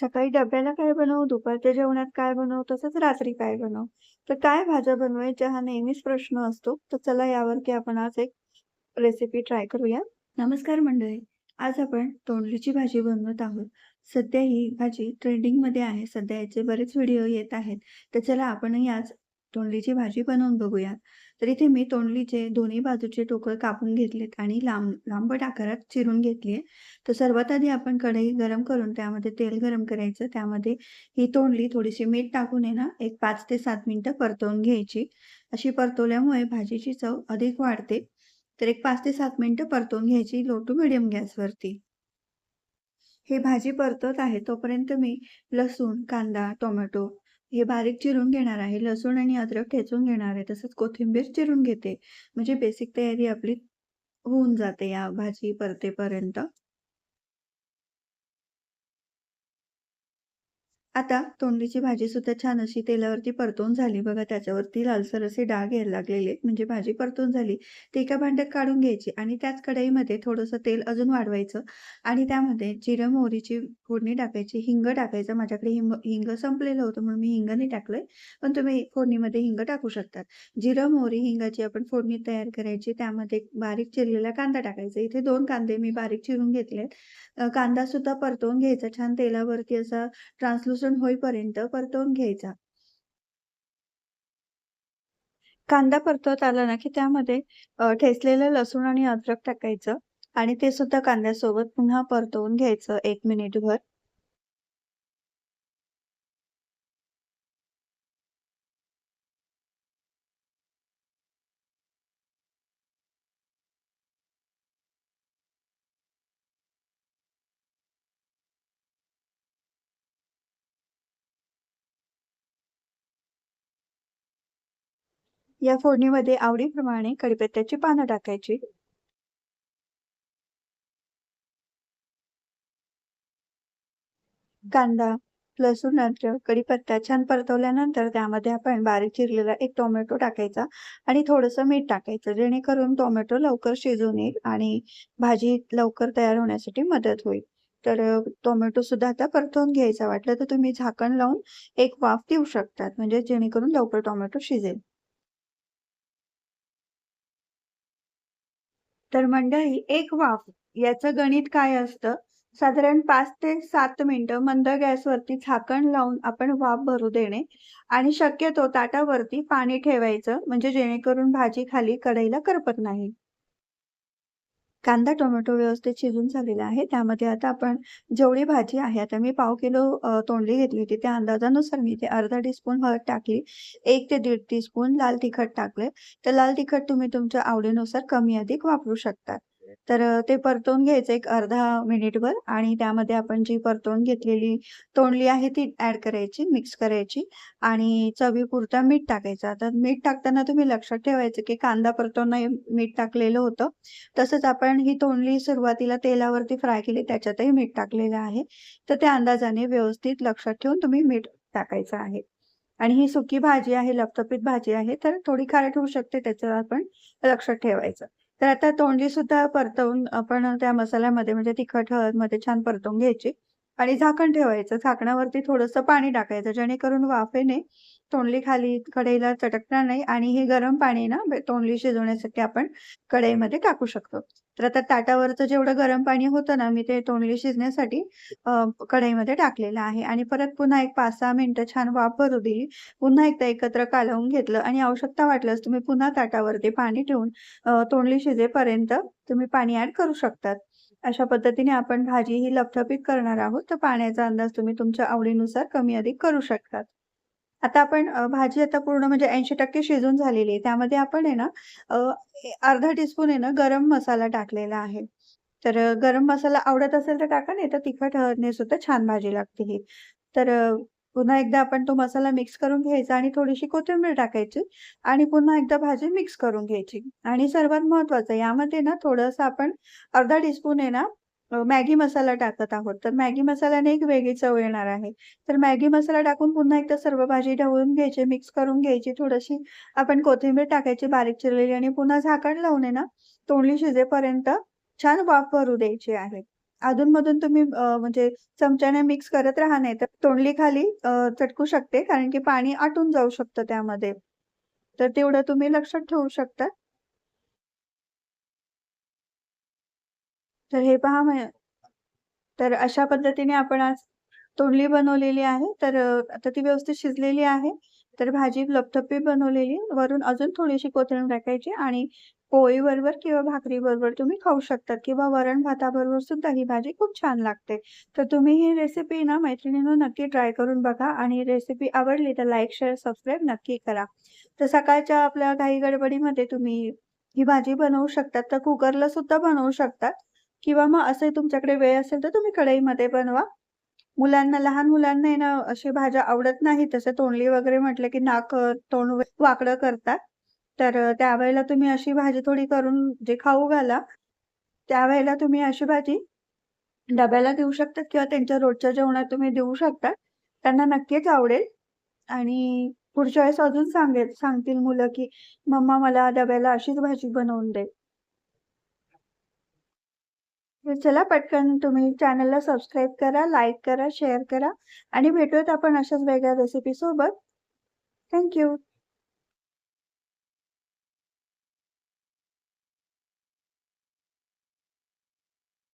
सकाळी डब्याला काय बनवू, दुपारच्या जेवणात काय बनवू, तसंच रात्री काय बनवू? तर काय भाज्या बनवायच्या हा नेहमीच प्रश्न असतो. तर चला यावरती आपण आज एक रेसिपी ट्राय करूया. नमस्कार मंडळी. आज आपण तोंडलीची भाजी बनवत आहोत. सध्या ही भाजी ट्रेंडिंगमध्ये आहे. सध्या याचे बरेच व्हिडिओ येत आहेत. तर चला आपणही आज तोंडलीची भाजी बनवून बघूया. तर इथे मी तोंडलीचे दोन्ही बाजूचे टोकं कापून घेतलेत आणि लांब लांबट आकारात चिरून घेतली आहे. तर सर्वात आधी आपण कढई गरम करून त्यामध्ये तेल गरम करायचं. त्यामध्ये ही तोंडली थोडीशी मीठ टाकून आहे ना, एक पाच ते सात मिनिटं परतवून घ्यायची. अशी परतवल्यामुळे भाजीची चव अधिक वाढते. तर एक पाच ते सात मिनिटं परतवून घ्यायची लो टू मिडियम गॅसवरती. हे भाजी परतत आहे तोपर्यंत मी लसूण, कांदा, टोमॅटो हे बारीक चिरून घेणार आहे. लसूण आणि अद्रक ठेचून घेणार आहे. तसंच कोथिंबीर चिरून घेते. म्हणजे बेसिक तयारी आपली होऊन जाते या भाजी परतेपर्यंत. आता तोंडलीची भाजी सुद्धा छान अशी तेलावरती परतून झाली बघा त्याच्यावरती लालसर असे डाग यायला लागलेले म्हणजे भाजी परतून झाली. ती एका भांड्यात काढून घ्यायची आणि त्याच कढईमध्ये थोडंसं तेल अजून वाढवायचं आणि त्यामध्ये जिरं, मोहरीची फोडणी टाकायची, हिंग टाकायचं. माझ्याकडे हिंग हिंग संपलेलं होतं म्हणून मी हिंग नाही टाकलंय. पण तुम्ही फोडणीमध्ये हिंग टाकू शकतात. जिरं, मोहरी, हिंगाची आपण फोडणी तयार करायची. त्यामध्ये बारीक चिरलेला कांदा टाकायचा. इथे दोन कांदे मी बारीक चिरून घेतलेत. कांदा सुद्धा परतवून घ्यायचा छान तेलावरती असा भाजून होईपर्यंत परतवून घ्यायचा. कांदा परतवत आला ना, की त्यामध्ये अ, ठेचलेलं लसूण आणि अद्रक टाकायचं आणि ते सुद्धा कांद्यासोबत पुन्हा परतवून घ्यायचं एक मिनिटभर. या फोडणीमध्ये आवडीप्रमाणे कढीपत्त्याची पानं टाकायची. कांदा, लसूण, अद्रक, कढीपत्ता छान परतवल्यानंतर त्यामध्ये आपण बारीक चिरलेला एक टोमॅटो टाकायचा आणि थोडंसं मीठ टाकायचं. जेणेकरून टोमॅटो लवकर शिजून येईल आणि भाजी लवकर तयार होण्यासाठी मदत होईल. तर टोमॅटो सुद्धा आता परतवून घ्यायचा. वाटलं तर तुम्ही झाकण लावून एक वाफ देऊ शकतात. म्हणजे जेणेकरून लवकर टोमॅटो शिजेल. तर मंडळी एक वाफ याचं गणित काय असतं? साधारण पाच ते सात मिनिटं मंद गॅसवरती झाकण लावून आपण वाफ भरू देणे आणि शक्यतो ताटावरती पाणी ठेवायचं म्हणजे जेणेकरून भाजी खाली कढईला करपत नाही. कांदा, टोमॅटो व्यवस्थित शिजून झालेला आहे. त्यामध्ये आता आपण जेवढी भाजी आहे, आता मी पाव किलो तोंडली घेतली होती. त्या अंदाजानुसार मी इथे अर्धा टीस्पून हळद टाकली. एक ते दीड टीस्पून लाल तिखट टाकले. तर लाल तिखट तुम्ही तुमच्या आवडीनुसार कमी-अधिक वापरू शकतात तर ते परतवून घ्यायचं एक अर्धा मिनिटभर आणि त्यामध्ये आपण जी परतवून घेतलेली तोंडली आहे ती ऍड करायची, मिक्स करायची आणि चवीपुरता मीठ टाकायचं. आता मीठ टाकताना तुम्ही लक्षात ठेवायचं, की कांदा परतवून मीठ टाकलेलं होतं. तसंच आपण ही तोंडली सुरुवातीला तेलावरती फ्राय केली त्याच्यातही मीठ टाकलेलं आहे. तर त्या अंदाजाने व्यवस्थित लक्षात ठेवून तुम्ही मीठ टाकायचं आहे. आणि ही सुकी भाजी आहे, लपतपीत भाजी आहे, तर थोडी खारट होऊ शकते त्याचं आपण लक्षात ठेवायचं. तर आता तोंडली सुद्धा परतवून आपण त्या मसाल्यामध्ये म्हणजे तिखट, हळदमध्ये छान परतवून घ्यायची आणि झाकण ठेवायचं. झाकणावरती थोडंसं पाणी टाकायचं जेणेकरून वाफेने तोंडली खाली कढईला चटकणार नाही आणि हे गरम पाणी ना तोंडली शिजवण्यासाठी आपण कढईमध्ये टाकू शकतो. तर आता ताटावरचं जेवढं गरम पाणी होतं ना, मी ते तोंडली शिजण्यासाठी कढईमध्ये टाकलेलं आहे आणि परत पुन्हा एक 5-6 मिनिटं छान वापरू दिली. पुन्हा एकदा एकत्र कालवून घेतलं आणि आवश्यकता वाटल्यास तुम्ही पुन्हा ताटावरती पाणी ठेवून तोंडली शिजेपर्यंत तुम्ही पाणी ऍड करू शकतात. अशा पद्धतीने आपण भाजी ही लपथपीत करणार आहोत. तर पाण्याचा अंदाज तुम्ही तुमच्या आवडीनुसार कमी-अधिक करू शकतात. आता आपण भाजी आता पूर्ण म्हणजे 80% शिजून झालेली आहे. त्यामध्ये आपण आहे ना अर्धा टीस्पून आहे ना गरम मसाला टाकलेला आहे. तर गरम मसाला आवडत असेल तर टाका, नाही तर तिखट हळदने सुद्धा छान भाजी लागते ही. तर पुन्हा एकदा आपण तो मसाला मिक्स करून घ्यायचा आणि थोडीशी कोथिंबीर टाकायची आणि पुन्हा एकदा भाजी मिक्स करून घ्यायची. आणि सर्वात महत्वाचं यामध्ये ना थोडंसं आपण अर्धा टीस्पून आहे ना मॅगी मसाला टाकत आहोत. तर मॅगी मसाल्याने एक वेगळी चव येणार आहे. तर मॅगी मसाला टाकून पुन्हा एकदा सर्व भाजी ढवळून घ्यायची, मिक्स करून घ्यायची. थोडीशी आपण कोथिंबीर टाकायची बारीक चिरलेली आणि पुन्हा झाकण लावून ना, तोंडली शिजेपर्यंत छान वाफ भरू द्यायची आहे. अधून-मधून तुम्ही म्हणजे चमच्याने मिक्स करत राहा, नाहीतर तोंडली खाली चटकू शकते कारण की पाणी आटून जाऊ शकतं त्यामध्ये. तर तेवढं तुम्ही लक्षात ठेवू शकता. तर हे पहा तर अशा पद्धतीने आपण आज तोंडली बनवलेली आहे. तर आता ती व्यवस्थित शिजलेली आहे. तर भाजी लपथपी बनवलेली. वरून अजून थोडीशी कोथिंबीर टाकायची आणि पोळीबरोबर किंवा भाकरीबरोबर तुम्ही खाऊ शकतात किंवा वरण-भाताबरोबर सुद्धा ही भाजी खूप छान लागते. तर तुम्ही ही रेसिपी ना मैत्रिणींनो नक्की ट्राय करून बघा आणि रेसिपी आवडली तर लाईक, शेअर, सबस्क्राईब नक्की करा. तर सकाळच्या आपल्या घाई-गडबडीमध्ये तुम्ही ही भाजी बनवू शकतात. तर कुकरला सुद्धा बनवू शकतात किंवा मग असंही तुमच्याकडे वेळ असेल तर तुम्ही कढईमध्ये बनवा. मुलांना, लहान मुलांना आहे ना अशी भाज्या आवडत नाही. तसे तोंडली वगैरे म्हटलं की नाक तोंड वाकडं करतात. तर त्यावेळेला तुम्ही अशी भाजी थोडी करून जे खाऊ घाला. त्यावेळेला तुम्ही अशी भाजी डब्याला देऊ शकतात किंवा त्यांच्या रोजच्या जेवणात तुम्ही देऊ शकता. त्यांना नक्कीच आवडेल आणि पुढच्या वेळेस अजून सांगेल सांगतील मुलं की "मम्मा मला डब्याला अशीच भाजी बनवून दे." चला पटकन तुम्ही चॅनलला सबस्क्राईब करा, लाईक करा, शेअर करा आणि भेटूयात आपण अशाच वेगळ्या रेसिपीसोबत. Thank you.